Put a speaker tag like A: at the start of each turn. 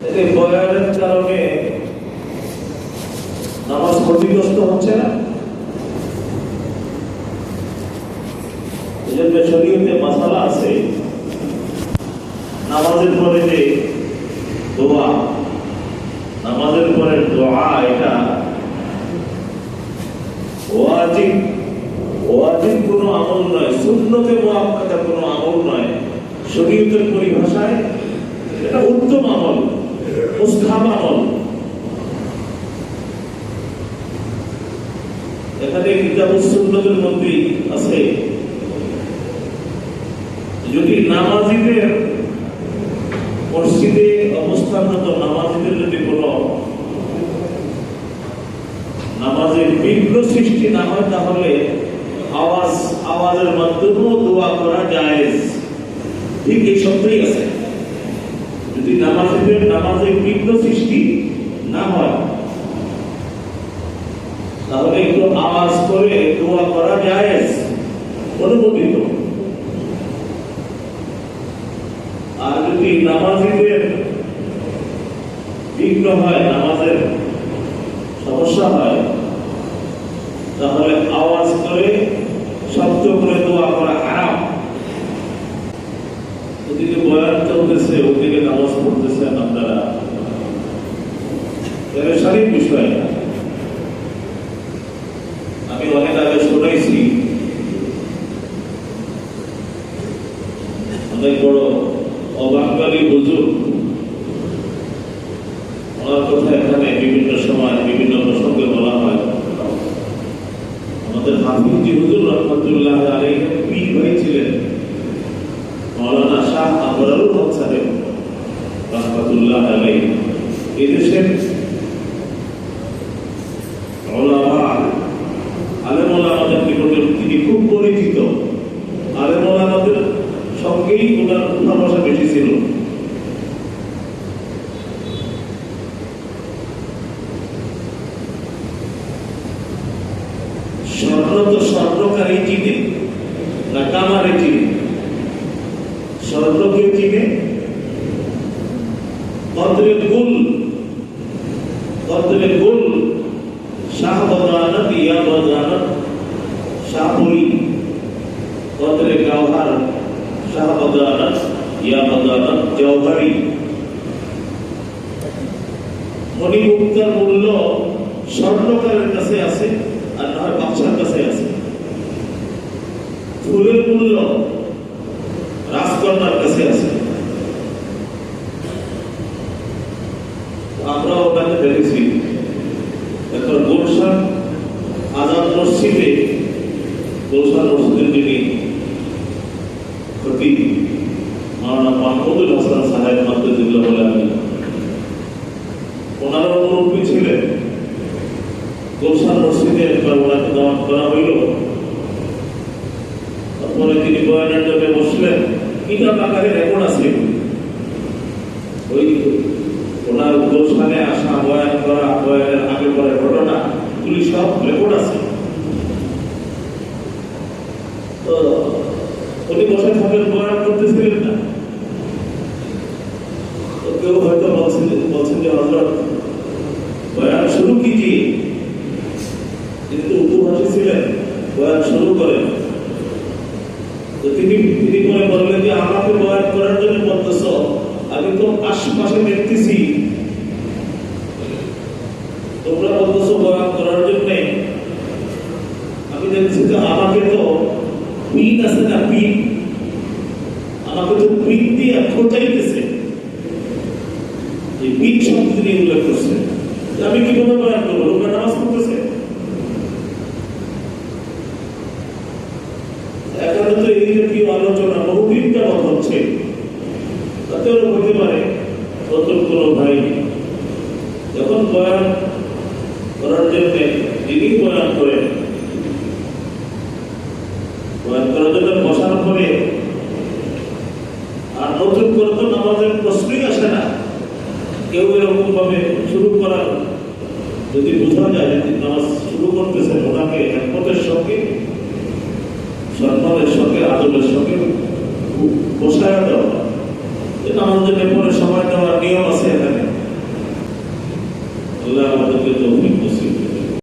A: এতে বয়ানের কারণে নামাজ ক্ষতিগ্রস্ত হচ্ছে না? এজন্য শরীয়তে মাসালা আছে, নামাজের কোনো আমল নয় মুআক্কাদা কোনো আমল নয়, শরীয়তের পরিভাষায় আমল এখানে কিতাব সুন্নতের মধ্যে আছে। যদি নামাজিদের মসজিদে অবস্থানরত নামাজিদের যদি কোনো নামাজের বিঘ্ন সৃষ্টি না হয়, তাহলে আওয়াজ, আওয়াজের মাধ্যমেও দোয়া করা জায়েজ। ঠিক এই শব্দই আছে। যদি নামাজের বিঘ্ন সৃষ্টি না হয়, তাহলে একটু আওয়াজ করে দোয়া করা অনুমোদিত। আর যদি নামাজিদের বিঘ্ন হয়, নামাজের সমস্যা হয়, তাহলে আওয়াজ করে শব্দ করে দোয়া করা ওদিকে বয়ান চলতেছে ওদিকে নামাজ পড়তেছেন আপনারা এটা বিষয়। আমি অনেক আগে শুনেছি, অনেক বড় অবাঙ্গালী হুজুর, ওনার কথা এখানে বিভিন্ন সময়, বিভিন্ন প্রসঙ্গে বলা হয়। আমাদের হাফিজি হুজুর রহমতুল্লাহ আলী পীর ভাই ছিলেন মৌলানা শাহ আবরারুল হক সাহেব, রহমতুল্লাহ আলী এদেশের তিনি খুব পরিচিত। আলেম ওলামাদের সঙ্গেই ওনার উঠা বেশি ছিল। স্বর্ণ তো স্বর্ণকারী চিনে না কামারে চিনে স্বর্ণকে চিনে কদরে গুল কদরে গুল শাহ বদানত ইয়া বদানত শাহপুরি কদরে গাওহার শাহ বদানত ইয়া বদানত জওহারি। মণিমুক্তার মূল্য স্বর্ণকারের কাছে আছে আর না হয় বাচ্চার কাছে আছে। ফুলের মূল্য রাজকন্যার কাছে আছে আমরা ওখানে দেখেছি। এখন গুলশান আজাদ মসজিদে, গুলশান মসজিদের যিনি ক্ষতি মাওলানা মাহমুদুল হাসান সাহেব মাদ্রাজুল্লাহ বলে আমি ওনারা মুরব্বী ছিলেন। গোলশান মসজিদে একবার ওনাকে দাওয়াত করা হইল। তারপরে তিনি বয়ানের জন্য বসলেন। কিতাব আকারে রেকর্ড আছে। ওই ওনার গোলশানে আসা, বয়ান করা আগে পরে ঘটনা এগুলি সব রেকর্ড আছে। তো উনি বসে থাকেন, বয়ান করতেছিলেন না। তো কেউ হয়তো বলছেন বলছেন যে, হজরত, বয়ান শুরু কিজিয়ে কিন্তু উপভাষী ছিলেন, বয়ান শুরু করেন। তো তিনি তিনি মনে বললেন যে, আমাকে বয়ান করার জন্য বলতেছ? তো আশপাশে দেখতেছি। তোমরা বলতেছ বয়ান করার জন্য, আমি দেখছি যে আমাকে তো পিন আছে না পিন আমাকে তো পিন দিয়ে খোঁচাইতেছে। এই পিন শব্দ তিনি উল্লেখ করছে। আমি কীভাবে বয়ান করব? লোকরা নামাজ পড়তেছে? এখানে তো এই জাতীয় আলোচনা বহুদিন যাবৎ হচ্ছে। তাতেও হতে পারে নতুন কোনো ভাই যখন বয়ান করার জন্য যিনি বয়ান করেন, বয়ান করার জন্য বসার পরে আর নতুন করে তো নামাজের প্রশ্নই আসে না। কেউ এরকম ভাবে শুরু করার যদি বোঝা যায় যে নামাজ শুরু করতেছেন ওনাকে একমতের সঙ্গে সম্মানের সঙ্গে, আদরের সঙ্গে বসায় দেওয়া। আমাদের ব্যাপারে সময় দেওয়ার নিয়ম আছে এখানে। আল্লাহ আমাদেরকে তৌফিক